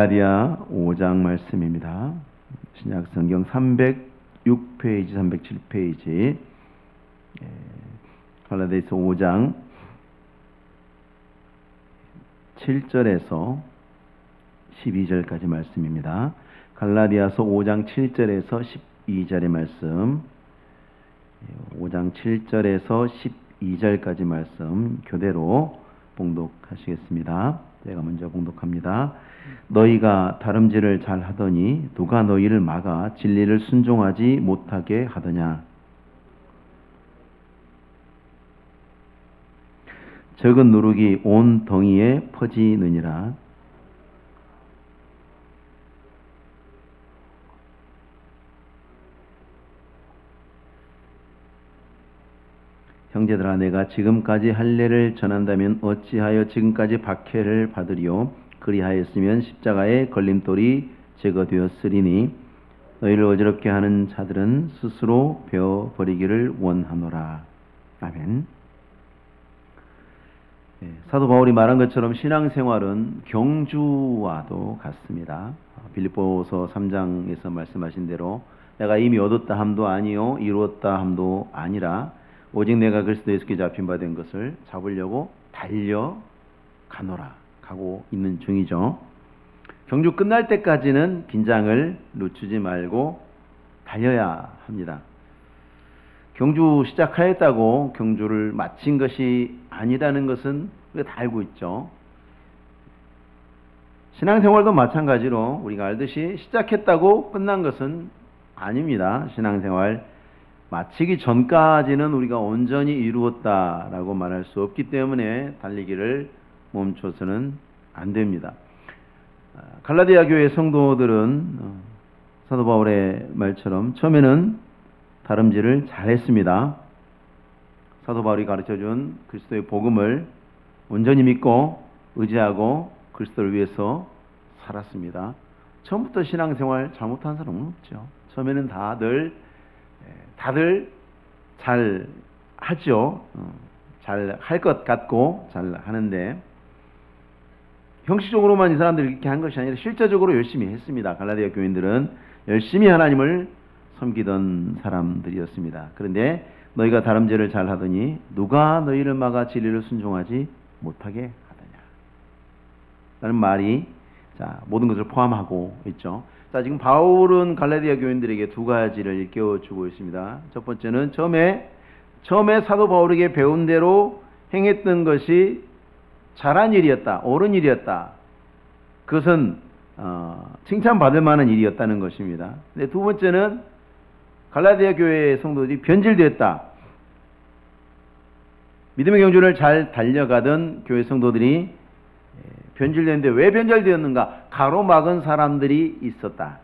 갈라디아 5장 말씀입니다. 신약 성경 306페이지, 307페이지. 갈라디아서 5장 7절에서 12절까지 말씀입니다. 갈라디아서 5장 7절에서 12절의 말씀. 5장 7절에서 12절까지 말씀 교대로 봉독하시겠습니다. 제가 먼저 봉독합니다. 너희가 다름질을 잘 하더니 누가 너희를 막아 진리를 순종하지 못하게 하더냐? 적은 누룩이 온 덩이에 퍼지느니라. 형제들아 내가 지금까지 할례를 전한다면 어찌하여 지금까지 박해를 받으리요 그리하였으면 십자가의 걸림돌이 제거되었으리니 너희를 어지럽게 하는 자들은 스스로 베어 버리기를 원하노라 아멘. 예, 사도 바울이 말한 것처럼 신앙생활은 경주와도 같습니다. 빌립보서 3장에서 말씀하신 대로 내가 이미 얻었다 함도 아니요 이루었다 함도 아니라 오직 내가 그리스도 예수께 잡힌 바 된 것을 잡으려고 달려 가노라 가고 있는 중이죠. 경주 끝날 때까지는 긴장을 늦추지 말고 달려야 합니다. 경주 시작하였다고 경주를 마친 것이 아니라는 것은 우리가 다 알고 있죠. 신앙생활도 마찬가지로 우리가 알듯이 시작했다고 끝난 것은 아닙니다. 신앙생활 마치기 전까지는 우리가 온전히 이루었다라고 말할 수 없기 때문에 달리기를 멈춰서는 안 됩니다. 아, 갈라디아 교회 성도들은 어, 사도 바울의 말처럼 처음에는 다름질을 잘했습니다. 사도 바울이 가르쳐 준 그리스도의 복음을 온전히 믿고 의지하고 그리스도를 위해서 살았습니다. 처음부터 신앙생활 잘못한 사람은 없죠. 처음에는 다들 예, 다들 잘 하죠. 어, 잘할 것 같고 잘 하는데 형식적으로만 이 사람들이 이렇게 한 것이 아니라 실제적으로 열심히 했습니다. 갈라디아 교인들은 열심히 하나님을 섬기던 사람들이었습니다. 그런데 너희가 다름질을 잘 하더니 누가 너희를 막아 진리를 순종하지 못하게 하더냐. 라는 말이 자, 모든 것을 포함하고 있죠. 자, 지금 바울은 갈라디아 교인들에게 두 가지를 일깨워 주고 있습니다. 첫 번째는 처음에 처음에 사도 바울에게 배운 대로 행했던 것이 잘한 일이었다. 옳은 일이었다. 그것은 어, 칭찬받을 만한 일이었다는 것입니다. 근데 두 번째는 갈라디아 교회의 성도들이 변질되었다. 믿음의 경주를 잘 달려가던 교회 성도들이 예, 변질되는데 왜 변질되었는가? 가로막은 사람들이 있었다.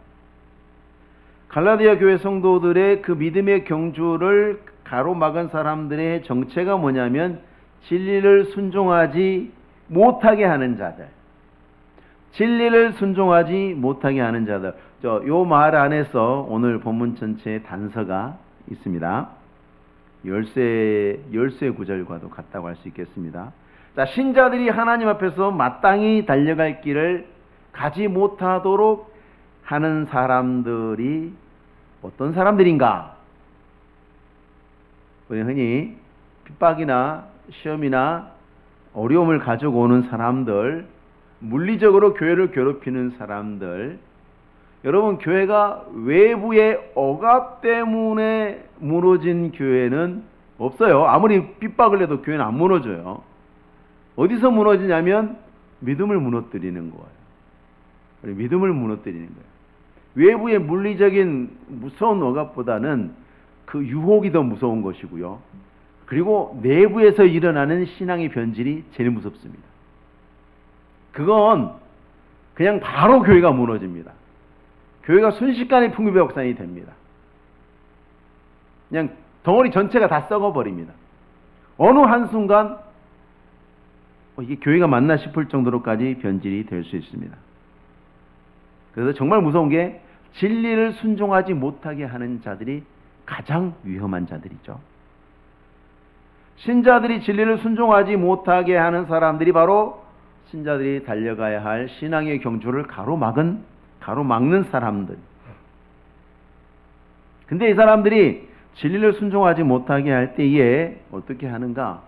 갈라디아 교회 성도들의 그 믿음의 경주를 가로막은 사람들의 정체가 뭐냐면 진리를 순종하지 못하게 하는 자들. 진리를 순종하지 못하게 하는 자들. 요말 안에서 오늘 본문 전체의 단서가 있습니다. 열쇠 열쇠 구절과도 같다고 할 수 있겠습니다. 자, 신자들이 하나님 앞에서 마땅히 달려갈 길을 가지 못하도록 하는 사람들이 어떤 사람들인가? 우리 흔히 핍박이나 시험이나 어려움을 가지고 오는 사람들, 물리적으로 교회를 괴롭히는 사람들, 여러분 교회가 외부의 억압 때문에 무너진 교회는 없어요. 아무리 핍박을 해도 교회는 안 무너져요. 어디서 무너지냐면 믿음을 무너뜨리는 거예요. 믿음을 무너뜨리는 거예요. 외부의 물리적인 무서운 억압보다는 그 유혹이 더 무서운 것이고요. 그리고 내부에서 일어나는 신앙의 변질이 제일 무섭습니다. 그건 그냥 바로 교회가 무너집니다. 교회가 순식간에 풍비박산이 됩니다. 그냥 덩어리 전체가 다 썩어버립니다. 어느 한순간 어, 이게 교회가 맞나 싶을 정도로까지 변질이 될 수 있습니다. 그래서 정말 무서운 게 진리를 순종하지 못하게 하는 자들이 가장 위험한 자들이죠. 신자들이 진리를 순종하지 못하게 하는 사람들이 바로 신자들이 달려가야 할 신앙의 경주를 가로막은 가로막는 사람들. 근데 이 사람들이 진리를 순종하지 못하게 할 때에 어떻게 하는가?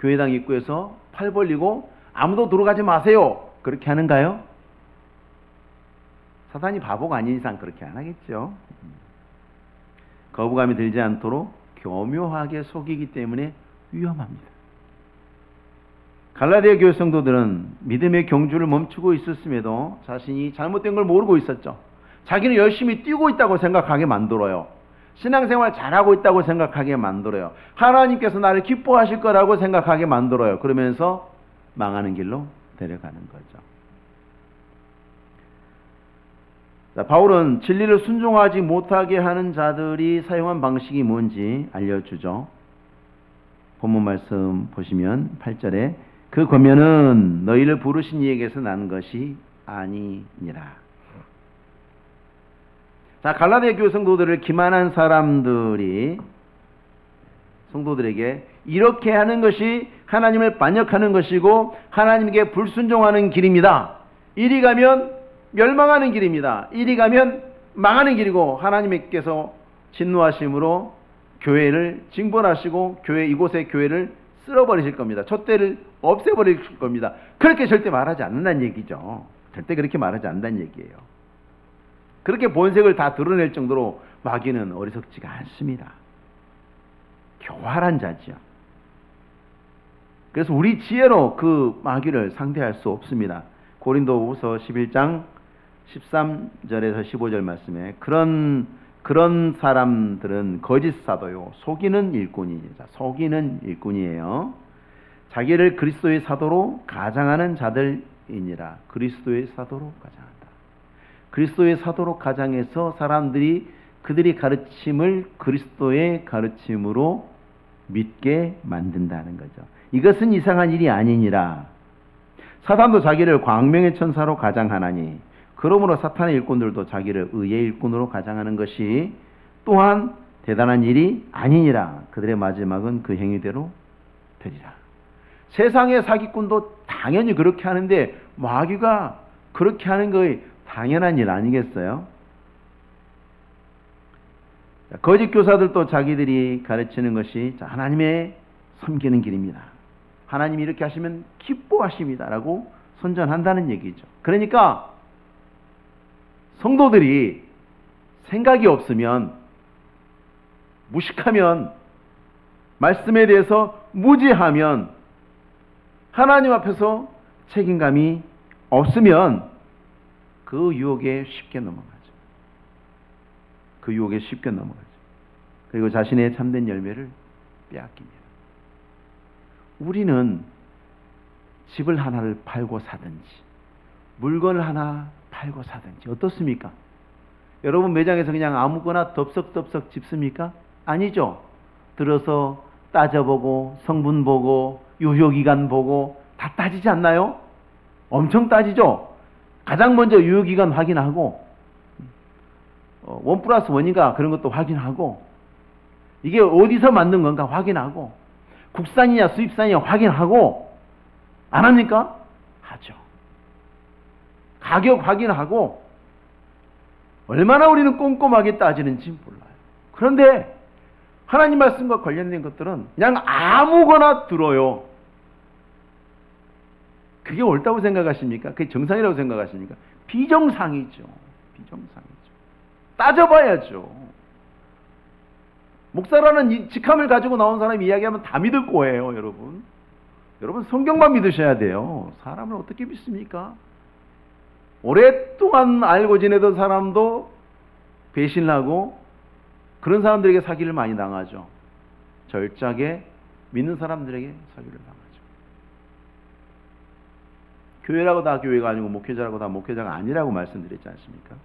교회당 입구에서 팔 벌리고 아무도 들어가지 마세요. 그렇게 하는가요? 사단이 바보가 아닌 이상 그렇게 안 하겠죠. 거부감이 들지 않도록 교묘하게 속이기 때문에 위험합니다. 갈라디아 교회 성도들은 믿음의 경주를 멈추고 있었음에도 자신이 잘못된 걸 모르고 있었죠. 자기는 열심히 뛰고 있다고 생각하게 만들어요. 신앙생활 잘하고 있다고 생각하게 만들어요. 하나님께서 나를 기뻐하실 거라고 생각하게 만들어요. 그러면서 망하는 길로 데려가는 거죠. 자, 바울은 진리를 순종하지 못하게 하는 자들이 사용한 방식이 뭔지 알려주죠. 본문 말씀 보시면 8절에 그 권면은 너희를 부르신 이에게서 난 것이 아니니라. 자, 갈라디아 교회 성도들을 기만한 사람들이 성도들에게 이렇게 하는 것이 하나님을 반역하는 것이고 하나님께 불순종하는 길입니다. 이리 가면 멸망하는 길입니다. 이리 가면 망하는 길이고 하나님께서 진노하심으로 교회를 징벌하시고 교회 이곳의 교회를 쓸어버리실 겁니다. 촛대를 없애버리실 겁니다. 그렇게 절대 말하지 않는다는 얘기죠. 절대 그렇게 말하지 않는다는 얘기예요. 그렇게 본색을 다 드러낼 정도로 마귀는 어리석지가 않습니다. 교활한 자지요. 그래서 우리 지혜로 그 마귀를 상대할 수 없습니다. 고린도후서 11장 13절에서 15절 말씀에 그런 그런 사람들은 거짓 사도요 속이는 일꾼이니다 속이는 일꾼이에요. 자기를 그리스도의 사도로 가장하는 자들이니라. 그리스도의 사도로 가장한다. 그리스도의 사도로 가장해서 사람들이 그들이 가르침을 그리스도의 가르침으로 믿게 만든다는 거죠. 이것은 이상한 일이 아니니라. 사단도 자기를 광명의 천사로 가장하나니 그러므로 사탄의 일꾼들도 자기를 의의 일꾼으로 가장하는 것이 또한 대단한 일이 아니니라. 그들의 마지막은 그 행위대로 되리라. 세상의 사기꾼도 당연히 그렇게 하는데 마귀가 그렇게 하는 거의 당연한 일 아니겠어요? 거짓 교사들도 자기들이 가르치는 것이 하나님의 섬기는 길입니다. 하나님이 이렇게 하시면 기뻐하십니다라고 선전한다는 얘기죠. 그러니까 성도들이 생각이 없으면 무식하면 말씀에 대해서 무지하면 하나님 앞에서 책임감이 없으면 그 유혹에 쉽게 넘어가죠. 그 유혹에 쉽게 넘어가죠. 그리고 자신의 참된 열매를 빼앗깁니다. 우리는 집을 하나를 팔고 사든지 물건을 하나 팔고 사든지 어떻습니까? 여러분 매장에서 그냥 아무거나 덥석덥석 집습니까? 아니죠. 들어서 따져보고 성분 보고 유효기간 보고 다 따지지 않나요? 엄청 따지죠. 가장 먼저 유효기간 확인하고 어, 원 플러스 원인가 그런 것도 확인하고 이게 어디서 만든 건가 확인하고 국산이냐 수입산이냐 확인하고 안 합니까? 하죠. 가격 확인하고 얼마나 우리는 꼼꼼하게 따지는지 몰라요. 그런데 하나님 말씀과 관련된 것들은 그냥 아무거나 들어요. 그게 옳다고 생각하십니까? 그게 정상이라고 생각하십니까? 비정상이죠. 비정상이죠. 따져봐야죠. 목사라는 직함을 가지고 나온 사람이 이야기하면 다 믿을 거예요, 여러분. 여러분 성경만 믿으셔야 돼요. 사람을 어떻게 믿습니까? 오랫동안 알고 지내던 사람도 배신하고 그런 사람들에게 사기를 많이 당하죠. 절작에 믿는 사람들에게 사기를 당하죠. 교회라고 다 교회가 아니고 목회자라고 다 목회자가 아니라고 말씀드렸지 않습니까?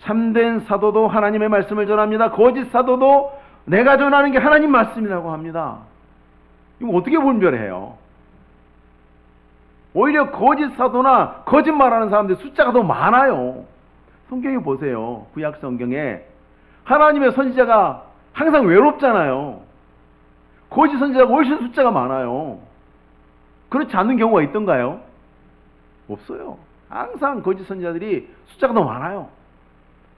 참된 사도도 하나님의 말씀을 전합니다. 거짓 사도도 내가 전하는 게 하나님 말씀이라고 합니다. 이거 어떻게 분별해요? 오히려 거짓 사도나 거짓말하는 사람들 숫자가 더 많아요. 성경에 보세요. 구약 성경에 하나님의 선지자가 항상 외롭잖아요. 거짓 선지자가 훨씬 숫자가 많아요. 그렇지 않는 경우가 있던가요? 없어요. 항상 거짓 선지자들이 숫자가 더 많아요.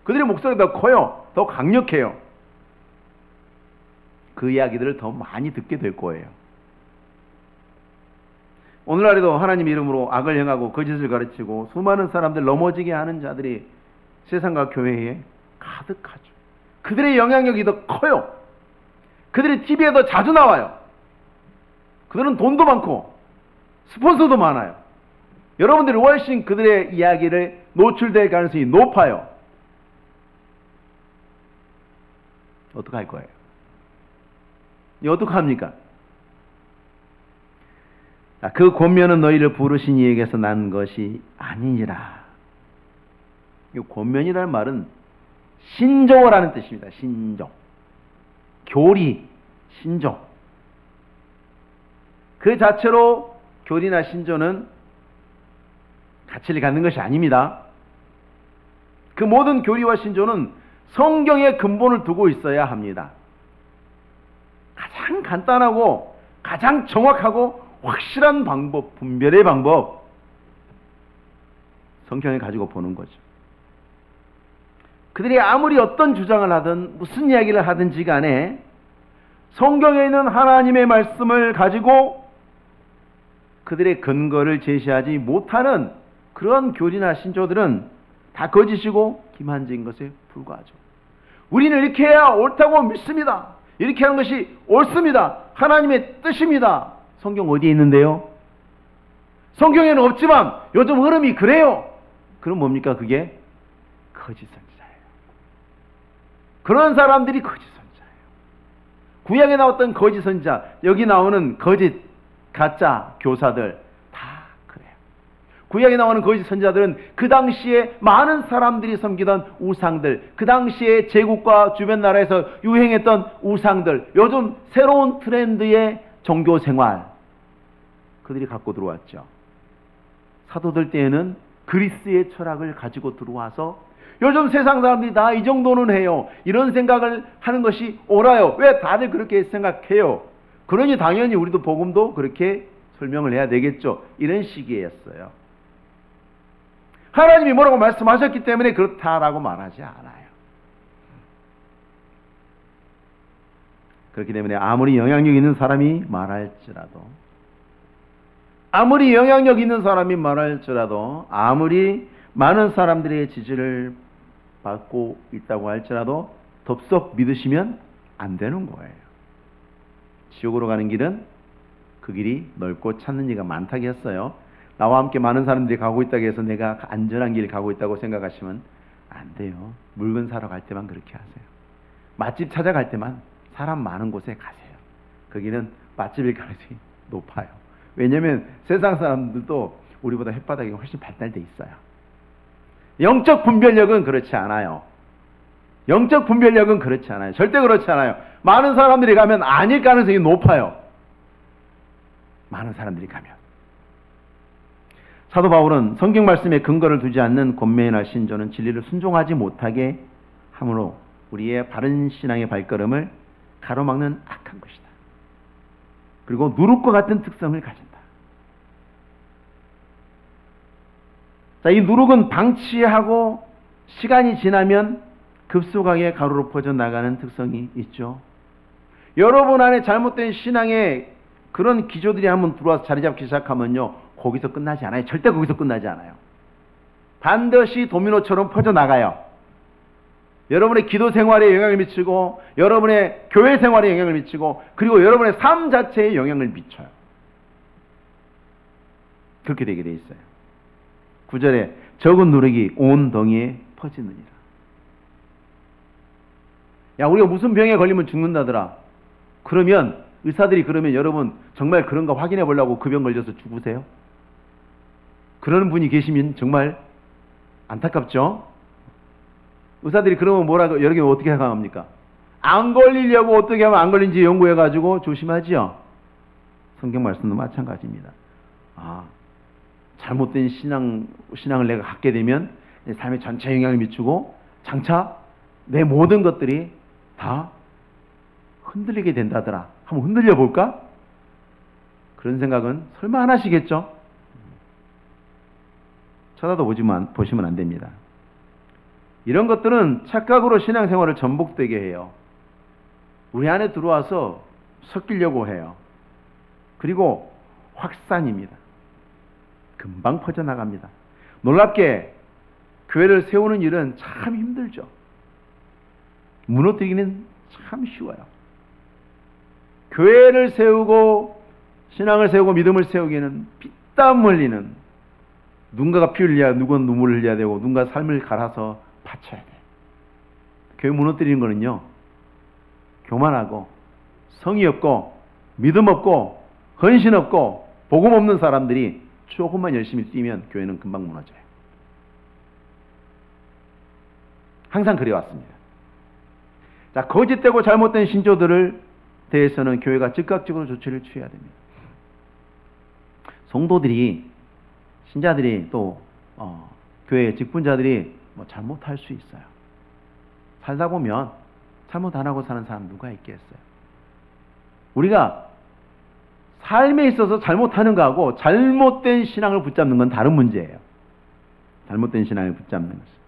그들의 목소리가 더 커요. 더 강력해요. 그 이야기들을 더 많이 듣게 될 거예요. 오늘날에도 하나님 이름으로 악을 행하고 거짓을 가르치고 수많은 사람들 넘어지게 하는 자들이 세상과 교회에 가득하죠. 그들의 영향력이 더 커요. 그들이 TV에 더 자주 나와요. 그들은 돈도 많고 스폰서도 많아요. 여러분들이 훨씬 그들의 이야기를 노출될 가능성이 높아요. 어떡할 거예요? 이 어떡합니까? 자, 그 권면은 너희를 부르신 이에게서 난 것이 아니니라. 이 권면이라는 말은 하는 뜻입니다. 신종. 교리, 신종. 그 자체로 교리나 신조는 가치를 갖는 것이 아닙니다. 그 모든 교리와 신조는 성경의 근본을 두고 있어야 합니다. 가장 간단하고 가장 정확하고 확실한 방법, 분별의 방법, 성경에 가지고 보는 거죠. 그들이 아무리 어떤 주장을 하든 무슨 이야기를 하든지 간에 성경에 있는 하나님의 말씀을 가지고 그들의 근거를 제시하지 못하는 그런 교리나 신조들은 다 거짓이고 기만적인 것에 불과하죠. 우리는 이렇게 해야 옳다고 믿습니다. 이렇게 하는 것이 옳습니다. 하나님의 뜻입니다. 성경 어디에 있는데요? 성경에는 없지만 요즘 흐름이 그래요. 그럼 뭡니까 그게? 거짓 선지자예요. 그런 사람들이 거짓 선지자예요. 구약에 나왔던 거짓 선지자, 여기 나오는 거짓 가짜 교사들 다 그래요. 구약에 나오는 거짓 선지자들은 그 당시에 많은 사람들이 섬기던 우상들, 그 당시에 제국과 주변 나라에서 유행했던 우상들, 요즘 새로운 트렌드의 종교 생활 그들이 갖고 들어왔죠. 사도들 때에는 그리스의 철학을 가지고 들어와서 요즘 세상 사람들이 다 이 정도는 해요. 이런 생각을 하는 것이 옳아요. 왜 다들 그렇게 생각해요? 그러니 당연히 우리도 복음도 그렇게 설명을 해야 되겠죠. 이런 시기였어요. 하나님이 뭐라고 말씀하셨기 때문에 그렇다라고 말하지 않아요. 그렇기 때문에 아무리 영향력 있는 사람이 말할지라도 아무리 영향력 있는 사람이 말할지라도 아무리 많은 사람들의 지지를 받고 있다고 할지라도 덥석 믿으시면 안 되는 거예요. 지옥으로 가는 길은 그 길이 넓고 찾는 이가 많다고 했어요. 나와 함께 많은 사람들이 가고 있다고 해서 내가 안전한 길을 가고 있다고 생각하시면 안 돼요. 물건 사러 갈 때만 그렇게 하세요. 맛집 찾아갈 때만 사람 많은 곳에 가세요. 거기는 맛집일 가능성이 높아요. 왜냐하면 세상 사람들도 우리보다 햇바닥이 훨씬 발달돼 있어요. 영적 분별력은 그렇지 않아요. 영적 분별력은 그렇지 않아요. 절대 그렇지 않아요. 많은 사람들이 가면 아닐 가능성이 높아요. 많은 사람들이 가면. 사도 바울은 성경 말씀에 근거를 두지 않는 권면이나 신조는 진리를 순종하지 못하게 함으로 우리의 바른 신앙의 발걸음을 가로막는 악한 것이다. 그리고 누룩과 같은 특성을 가진다. 자, 이 누룩은 방치하고 시간이 지나면 급속하게 가루로 퍼져 나가는 특성이 있죠. 여러분 안에 잘못된 신앙의 그런 기조들이 한번 들어와서 자리 잡기 시작하면요. 거기서 끝나지 않아요. 절대 거기서 끝나지 않아요. 반드시 도미노처럼 퍼져 나가요. 여러분의 기도 생활에 영향을 미치고 여러분의 교회 생활에 영향을 미치고 그리고 여러분의 삶 자체에 영향을 미쳐요. 그렇게 되게 돼 있어요. 9절에 적은 누룩이 온 덩이에 퍼지느니라. 야, 우리가 무슨 병에 걸리면 죽는다더라. 그러면 의사들이 그러면 여러분 정말 그런가 확인해 보려고 그 병 걸려서 죽으세요? 그러는 분이 계시면 정말 안타깝죠? 의사들이 그러면 뭐라고 여러 개 어떻게 생각합니까? 안 걸리려고 어떻게 하면 안 걸린지 연구해 가지고 조심하지요. 성경 말씀도 마찬가지입니다. 아, 잘못된 신앙 신앙을 내가 갖게 되면 내 삶에 전체 영향을 미치고 장차 내 모든 것들이 다 흔들리게 된다더라. 한번 흔들려 볼까? 그런 생각은 설마 안 하시겠죠? 쳐다도 보지만, 보시면 안 됩니다. 이런 것들은 착각으로 신앙생활을 전복되게 해요. 우리 안에 들어와서 섞이려고 해요. 그리고 확산입니다. 금방 퍼져나갑니다. 놀랍게 교회를 세우는 일은 참 힘들죠. 무너뜨리기는 참 쉬워요. 교회를 세우고 신앙을 세우고 믿음을 세우기는 피땀 흘리는 누군가가 피 흘려야 누군 눈물을 흘려야 되고 누군가 삶을 갈아서 바쳐야 돼. 교회 무너뜨리는 거는요. 교만하고 성의 없고 믿음 없고 헌신 없고 복음 없는 사람들이 조금만 열심히 뛰면 교회는 금방 무너져요. 항상 그래왔습니다. 자, 거짓되고 잘못된 신조들을 대해서는 교회가 즉각적으로 조치를 취해야 됩니다. 성도들이 신자들이 또 어, 교회 직분자들이 뭐 잘못할 수 있어요. 살다 보면 잘못 안 하고 사는 사람 누가 있겠어요? 우리가 삶에 있어서 잘못하는 거하고 잘못된 신앙을 붙잡는 건 다른 문제예요. 잘못된 신앙을 붙잡는 것은.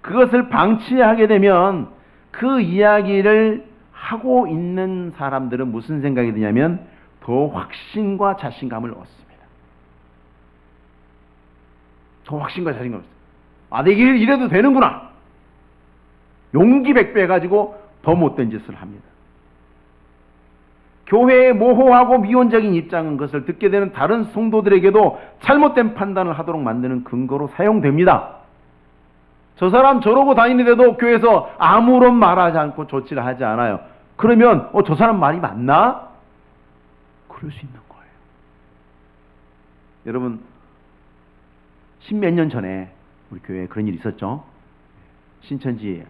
그것을 방치하게 되면 그 이야기를 하고 있는 사람들은 무슨 생각이 드냐면 더 확신과 자신감을 얻습니다. 더 확신과 자신감을 얻습니다. 아, 내 길 이래도 되는구나. 용기 백배 가지고 더 못된 짓을 합니다. 교회의 모호하고 미온적인 입장은 것을 듣게 되는 다른 성도들에게도 잘못된 판단을 하도록 만드는 근거로 사용됩니다. 저 사람 저러고 다니는데도 교회에서 아무런 말하지 않고 조치를 하지 않아요. 그러면 어, 저 사람 말이 맞나? 그럴 수 있는 거예요. 여러분 십몇 년 전에 우리 교회에 그런 일이 있었죠. 신천지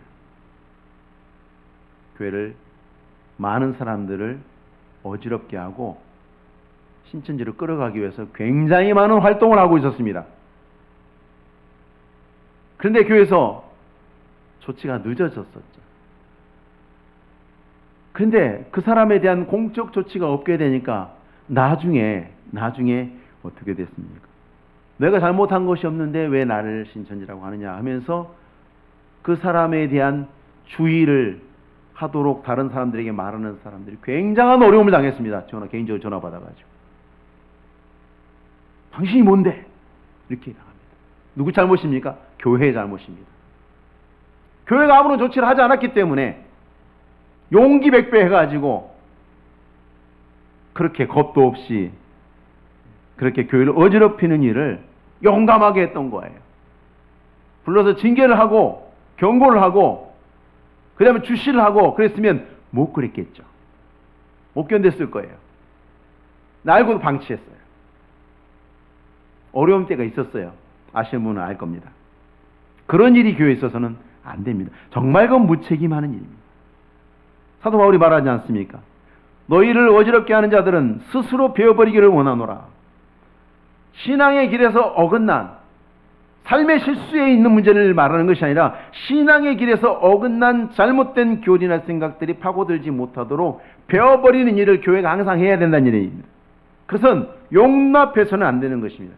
교회를 많은 사람들을 어지럽게 하고 신천지를 끌어가기 위해서 굉장히 많은 활동을 하고 있었습니다. 그런데 교회에서 조치가 늦어졌었죠. 그런데 그 사람에 대한 공적 조치가 없게 되니까 나중에 나중에 어떻게 됐습니까? 내가 잘못한 것이 없는데 왜 나를 신천지라고 하느냐 하면서 그 사람에 대한 주의를 하도록 다른 사람들에게 말하는 사람들이 굉장한 어려움을 당했습니다. 전화 개인적으로 전화 받아가지고 당신이 뭔데 이렇게. 누구 잘못입니까? 교회의 잘못입니다. 교회가 아무런 조치를 하지 않았기 때문에 용기 백배 해가지고 그렇게 겁도 없이 그렇게 교회를 어지럽히는 일을 용감하게 했던 거예요. 불러서 징계를 하고 경고를 하고 그 다음에 주시를 하고 그랬으면 못 그랬겠죠. 못 견뎠을 거예요. 날고도 방치했어요. 어려운 때가 있었어요. 아시는 분은 알 겁니다. 그런 일이 교회에 있어서는 안 됩니다. 정말 그건 무책임하는 일입니다. 사도 바울이 말하지 않습니까? 너희를 어지럽게 하는 자들은 스스로 베어버리기를 원하노라. 신앙의 길에서 어긋난 삶의 실수에 있는 문제를 말하는 것이 아니라 신앙의 길에서 어긋난 잘못된 교리나 생각들이 파고들지 못하도록 베어버리는 일을 교회가 항상 해야 된다는 얘기입니다. 그것은 용납해서는 안 되는 것입니다.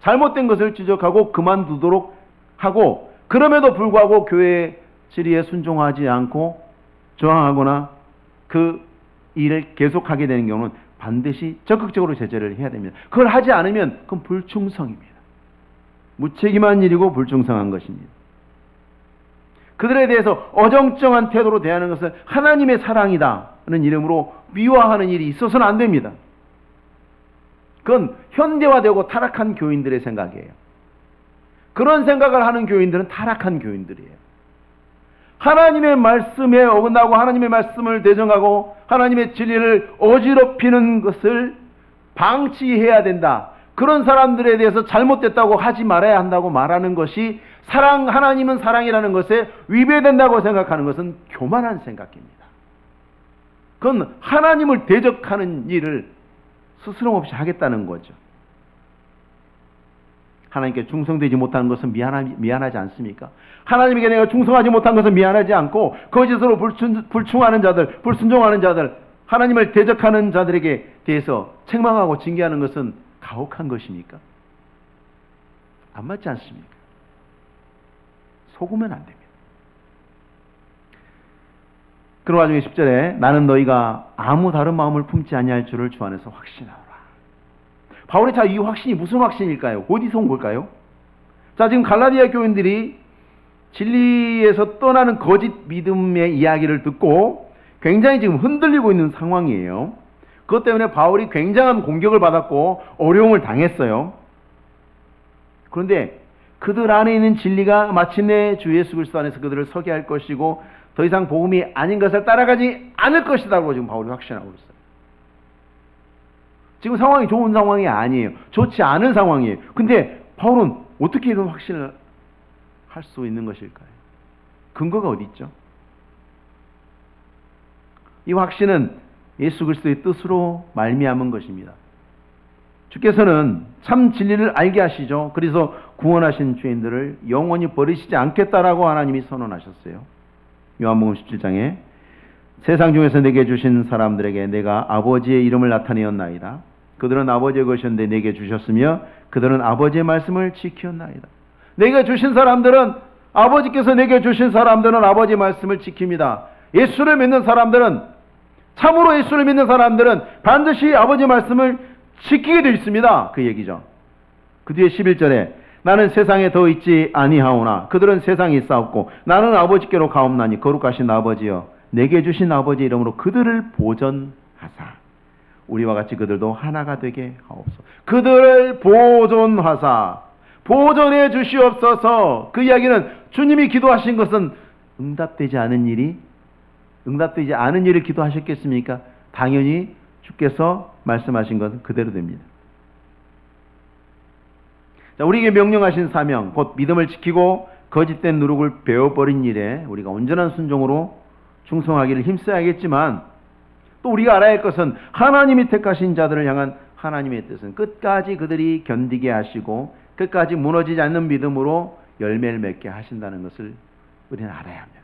잘못된 것을 지적하고 그만두도록 하고 그럼에도 불구하고 교회의 지리에 순종하지 않고 저항하거나 그 일을 계속하게 되는 경우는 반드시 적극적으로 제재를 해야 됩니다. 그걸 하지 않으면 그건 불충성입니다. 무책임한 일이고 불충성한 것입니다. 그들에 대해서 어정쩡한 태도로 대하는 것은 하나님의 사랑이다는 이름으로 미화하는 일이 있어서는 안 됩니다. 그건 현대화되고 타락한 교인들의 생각이에요. 그런 생각을 하는 교인들은 타락한 교인들이에요. 하나님의 말씀에 어긋나고 하나님의 말씀을 대정하고 하나님의 진리를 어지럽히는 것을 방치해야 된다. 그런 사람들에 대해서 잘못됐다고 하지 말아야 한다고 말하는 것이 사랑, 하나님은 사랑이라는 것에 위배된다고 생각하는 것은 교만한 생각입니다. 그건 하나님을 대적하는 일을 스스럼 없이 하겠다는 거죠. 하나님께 충성되지 못하는 것은 미안하, 미안하지 않습니까? 하나님에게 내가 충성하지 못한 것은 미안하지 않고 거짓으로 불충, 불충하는 자들, 불순종하는 자들 하나님을 대적하는 자들에게 대해서 책망하고 징계하는 것은 가혹한 것입니까? 안 맞지 않습니까? 속으면 안 됩니다. 그런 와중에 10절에 나는 너희가 아무 다른 마음을 품지 아니할 줄을 주 안에서 확신하노라. 바울의 자 이 확신이 무슨 확신일까요? 어디서 온 걸까요? 자 지금 갈라디아 교인들이 진리에서 떠나는 거짓 믿음의 이야기를 듣고 굉장히 지금 흔들리고 있는 상황이에요. 그것 때문에 바울이 굉장한 공격을 받았고 어려움을 당했어요. 그런데 그들 안에 있는 진리가 마침내 주 예수 그리스도 안에서 그들을 서게 할 것이고 더 이상 복음이 아닌 것을 따라가지 않을 것이다고 지금 바울이 확신하고 있어요. 지금 상황이 좋은 상황이 아니에요. 좋지 않은 상황이에요. 근데 바울은 어떻게 이런 확신을 할 수 있는 것일까요? 근거가 어디 있죠? 이 확신은 예수 그리스도의 뜻으로 말미암은 것입니다. 주께서는 참 진리를 알게 하시죠. 그래서 구원하신 죄인들을 영원히 버리시지 않겠다라고 하나님이 선언하셨어요. 요한복음 17장에 세상 중에서 내게 주신 사람들에게 내가 아버지의 이름을 나타내었나이다. 그들은 아버지의 것이었는데 내게 주셨으며 그들은 아버지의 말씀을 지켰나이다. 내게 주신 사람들은 아버지께서 내게 주신 사람들은 아버지의 말씀을 지킵니다. 예수를 믿는 사람들은 참으로 예수를 믿는 사람들은 반드시 아버지의 말씀을 지키게 되어 있습니다. 그 얘기죠. 그 뒤에 11절에 나는 세상에 더 있지 아니하오나 그들은 세상에 있사옵고 나는 아버지께로 가옵나니 거룩하신 아버지여 내게 주신 아버지 이름으로 그들을 보존하사 우리와 같이 그들도 하나가 되게 하옵소서. 그들을 보존하사 보존해 주시옵소서. 그 이야기는 주님이 기도하신 것은 응답되지 않은 일이 응답되지 않은 일을 기도하셨겠습니까? 당연히 주께서 말씀하신 것은 그대로 됩니다. 자, 우리에게 명령하신 사명, 곧 믿음을 지키고 거짓된 누룩을 베어버린 일에 우리가 온전한 순종으로 충성하기를 힘써야겠지만 또 우리가 알아야 할 것은 하나님이 택하신 자들을 향한 하나님의 뜻은 끝까지 그들이 견디게 하시고 끝까지 무너지지 않는 믿음으로 열매를 맺게 하신다는 것을 우리는 알아야 합니다.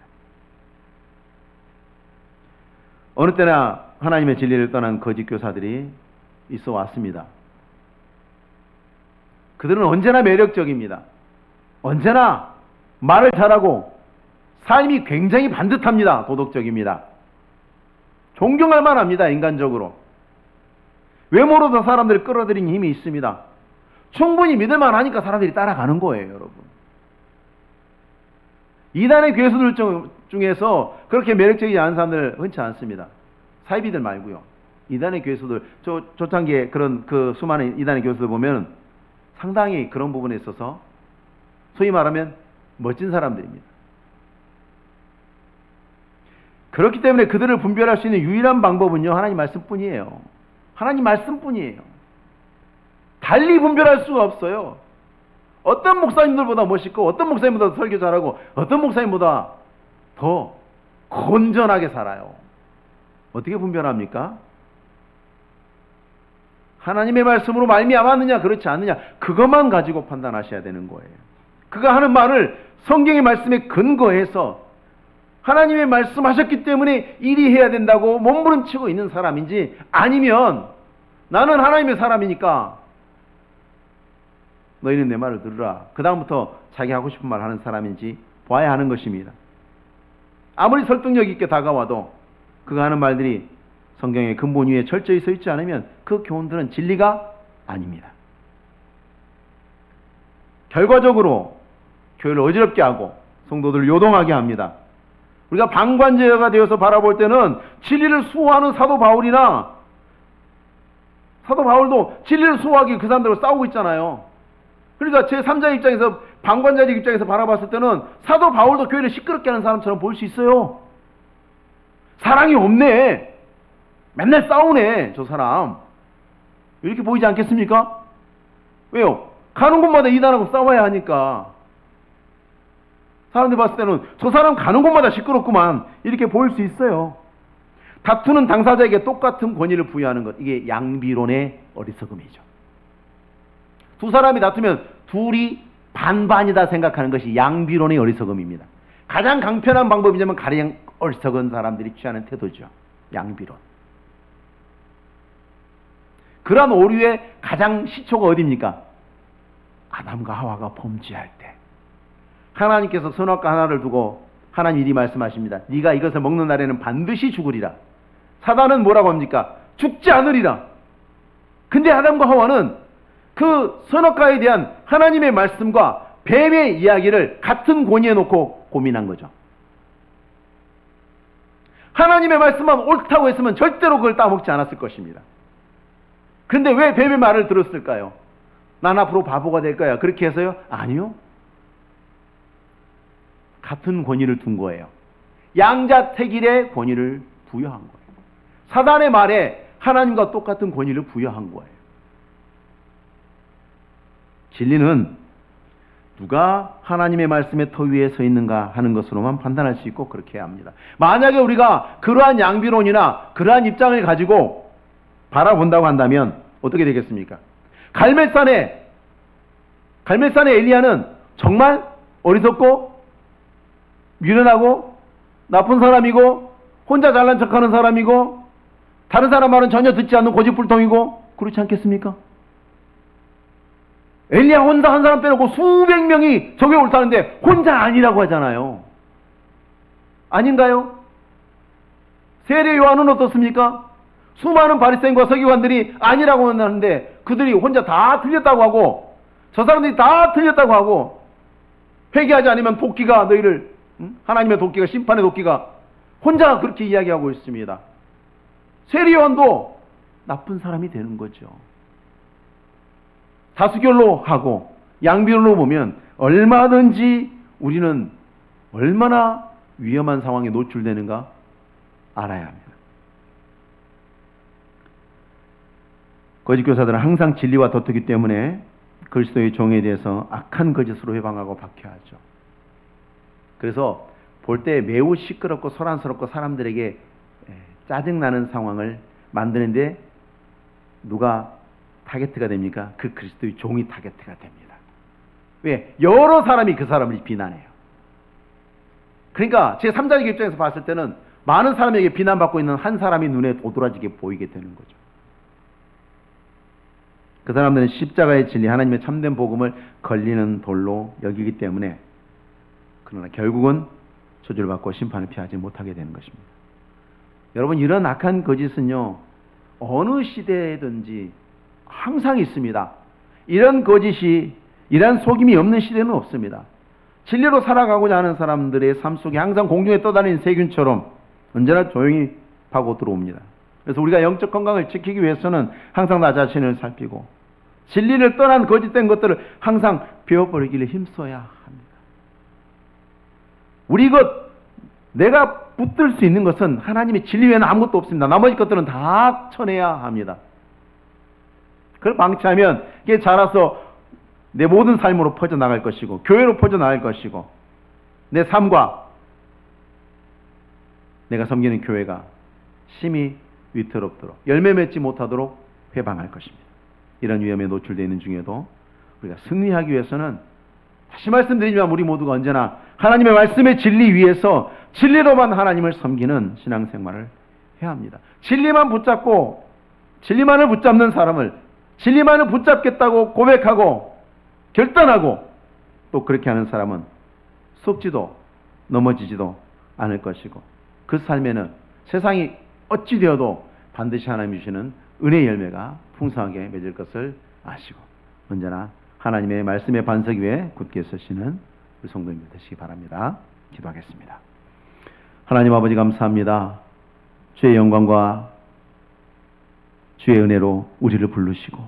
어느 때나 하나님의 진리를 떠난 거짓 교사들이 있어 왔습니다. 그들은 언제나 매력적입니다. 언제나 말을 잘하고 삶이 굉장히 반듯합니다. 도덕적입니다. 존경할 만합니다. 인간적으로. 외모로도 사람들을 끌어들이는 힘이 있습니다. 충분히 믿을만 하니까 사람들이 따라가는 거예요, 여러분. 이단의 괴수들 중에서 그렇게 매력적이지 않은 사람들 흔치 않습니다. 사이비들 말고요. 이단의 교수들, 저, 초창기에 그런 그 수많은 이단의 교수들 보면 상당히 그런 부분에 있어서 소위 말하면 멋진 사람들입니다. 그렇기 때문에 그들을 분별할 수 있는 유일한 방법은요, 하나님 말씀뿐이에요. 하나님 말씀뿐이에요. 달리 분별할 수가 없어요. 어떤 목사님들보다 멋있고, 어떤 목사님보다 설교 잘하고, 어떤 목사님보다 더 건전하게 살아요. 어떻게 분별합니까? 하나님의 말씀으로 말미암았느냐 그렇지 않느냐 그것만 가지고 판단하셔야 되는 거예요. 그가 하는 말을 성경의 말씀에 근거해서 하나님의 말씀하셨기 때문에 일이 해야 된다고 몸부림치고 있는 사람인지 아니면 나는 하나님의 사람이니까 너희는 내 말을 들으라. 그 다음부터 자기 하고 싶은 말 하는 사람인지 봐야 하는 것입니다. 아무리 설득력 있게 다가와도 그가 하는 말들이 성경의 근본 위에 철저히 서 있지 않으면 그 교훈들은 진리가 아닙니다. 결과적으로 교회를 어지럽게 하고 성도들을 요동하게 합니다. 우리가 방관제가 되어서 바라볼 때는 진리를 수호하는 사도 바울이나 사도 바울도 진리를 수호하기 그 사람들과 싸우고 있잖아요. 그러니까 제 3자 입장에서 방관자적 입장에서 바라봤을 때는 사도 바울도 교회를 시끄럽게 하는 사람처럼 볼 수 있어요. 사랑이 없네. 맨날 싸우네, 저 사람. 이렇게 보이지 않겠습니까? 왜요? 가는 곳마다 이단하고 싸워야 하니까. 사람들 봤을 때는 저 사람 가는 곳마다 시끄럽구만. 이렇게 보일 수 있어요. 다투는 당사자에게 똑같은 권위를 부여하는 것. 이게 양비론의 어리석음이죠. 두 사람이 다투면 둘이 반반이다 생각하는 것이 양비론의 어리석음입니다. 가장 강편한 방법이냐면 가령 어리석은 사람들이 취하는 태도죠. 양비론. 그러한 오류의 가장 시초가 어디입니까? 아담과 하와가 범죄할 때. 하나님께서 선악과 하나를 두고 하나님 일이 말씀하십니다. 네가 이것을 먹는 날에는 반드시 죽으리라. 사단은 뭐라고 합니까? 죽지 않으리라. 근데 아담과 하와는 그 선악과에 대한 하나님의 말씀과 뱀의 이야기를 같은 고니에 놓고 고민한 거죠. 하나님의 말씀만 옳다고 했으면 절대로 그걸 따먹지 않았을 것입니다. 근데 왜 뱀의 말을 들었을까요? 난 앞으로 바보가 될 거야. 그렇게 해서요? 아니요. 같은 권위를 둔 거예요. 양자 택일의 권위를 부여한 거예요. 사단의 말에 하나님과 똑같은 권위를 부여한 거예요. 진리는 누가 하나님의 말씀의 터 위에 서 있는가 하는 것으로만 판단할 수 있고 그렇게 해야 합니다. 만약에 우리가 그러한 양비론이나 그러한 입장을 가지고 바라본다고 한다면 어떻게 되겠습니까? 갈멜산에 갈멜산의 엘리야는 정말 어리석고 미련하고 나쁜 사람이고 혼자 잘난 척하는 사람이고 다른 사람 말은 전혀 듣지 않는 고집불통이고 그렇지 않겠습니까? 엘리야 혼자 한 사람 빼놓고 수백 명이 저게 옳다는데 혼자 아니라고 하잖아요. 아닌가요? 세례 요한은 어떻습니까? 수많은 바리새인과 서기관들이 아니라고 하는데 그들이 혼자 다 틀렸다고 하고 저 사람들이 다 틀렸다고 하고 회개하지 않으면 도끼가 너희를 응? 하나님의 도끼가 심판의 도끼가 혼자 그렇게 이야기하고 있습니다. 세례 요한도 나쁜 사람이 되는 거죠. 다수결로 하고 양비론으로 보면 얼마든지 우리는 얼마나 위험한 상황에 노출되는가 알아야 합니다. 거짓 교사들은 항상 진리와 더투기 때문에 그리스도의 종에 대해서 악한 거짓으로 회방하고 박해하죠. 그래서 볼 때 매우 시끄럽고 소란스럽고 사람들에게 짜증나는 상황을 만드는데 누가 타겟트가 됩니까? 그 그리스도의 종이 타겟트가 됩니다. 왜? 여러 사람이 그 사람을 비난해요. 그러니까 제 3자적 입장에서 봤을 때는 많은 사람에게 비난받고 있는 한 사람이 눈에 도드라지게 보이게 되는 거죠. 그 사람들은 십자가의 진리, 하나님의 참된 복음을 걸리는 돌로 여기기 때문에 그러나 결국은 저주를 받고 심판을 피하지 못하게 되는 것입니다. 여러분 이런 악한 거짓은요 어느 시대든지 항상 있습니다. 이런 거짓이 이런 속임이 없는 시대는 없습니다. 진리로 살아가고자 하는 사람들의 삶 속에 항상 공중에 떠다니는 세균처럼 언제나 조용히 파고 들어옵니다. 그래서 우리가 영적 건강을 지키기 위해서는 항상 나 자신을 살피고 진리를 떠난 거짓된 것들을 항상 배워버리기를 힘써야 합니다. 우리 것 내가 붙들 수 있는 것은 하나님의 진리 외에는 아무것도 없습니다. 나머지 것들은 다 쳐내야 합니다. 그걸 방치하면 이게 자라서 내 모든 삶으로 퍼져나갈 것이고 교회로 퍼져나갈 것이고 내 삶과 내가 섬기는 교회가 심히 위태롭도록 열매 맺지 못하도록 회방할 것입니다. 이런 위험에 노출되어 있는 중에도 우리가 승리하기 위해서는 다시 말씀드리지만 우리 모두가 언제나 하나님의 말씀의 진리 위에서 진리로만 하나님을 섬기는 신앙생활을 해야 합니다. 진리만 붙잡고 진리만을 붙잡는 사람을 진리만을 붙잡겠다고 고백하고 결단하고 또 그렇게 하는 사람은 속지도 넘어지지도 않을 것이고 그 삶에는 세상이 어찌 되어도 반드시 하나님 주시는 은혜 열매가 풍성하게 맺을 것을 아시고 언제나 하나님의 말씀의 반석 위에 굳게 서시는 우리 성도님들 되시기 바랍니다. 기도하겠습니다. 하나님 아버지 감사합니다. 주의 영광과 주의 은혜로 우리를 부르시고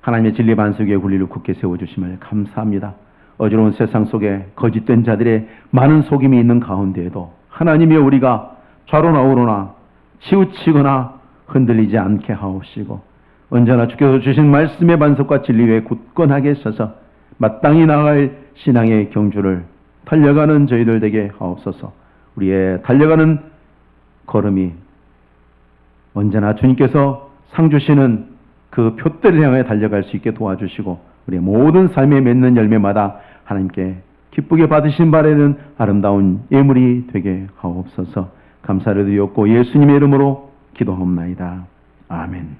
하나님의 진리 반석 위에 군리를 굳게 세워주심을 감사합니다. 어지러운 세상 속에 거짓된 자들의 많은 속임이 있는 가운데에도 하나님이 우리가 좌로나 우로나 치우치거나 흔들리지 않게 하옵시고 언제나 주께서 주신 말씀의 반석과 진리 위에 굳건하게 서서 마땅히 나갈 신앙의 경주를 달려가는 저희들 되게 하옵소서 우리의 달려가는 걸음이 언제나 주님께서 상 주시는 그 표대를 향해 달려갈 수 있게 도와주시고 우리의 모든 삶에 맺는 열매마다 하나님께 기쁘게 받으신 바에는 아름다운 예물이 되게 하옵소서 감사를 드렸고 예수님의 이름으로 기도하옵나이다. 아멘.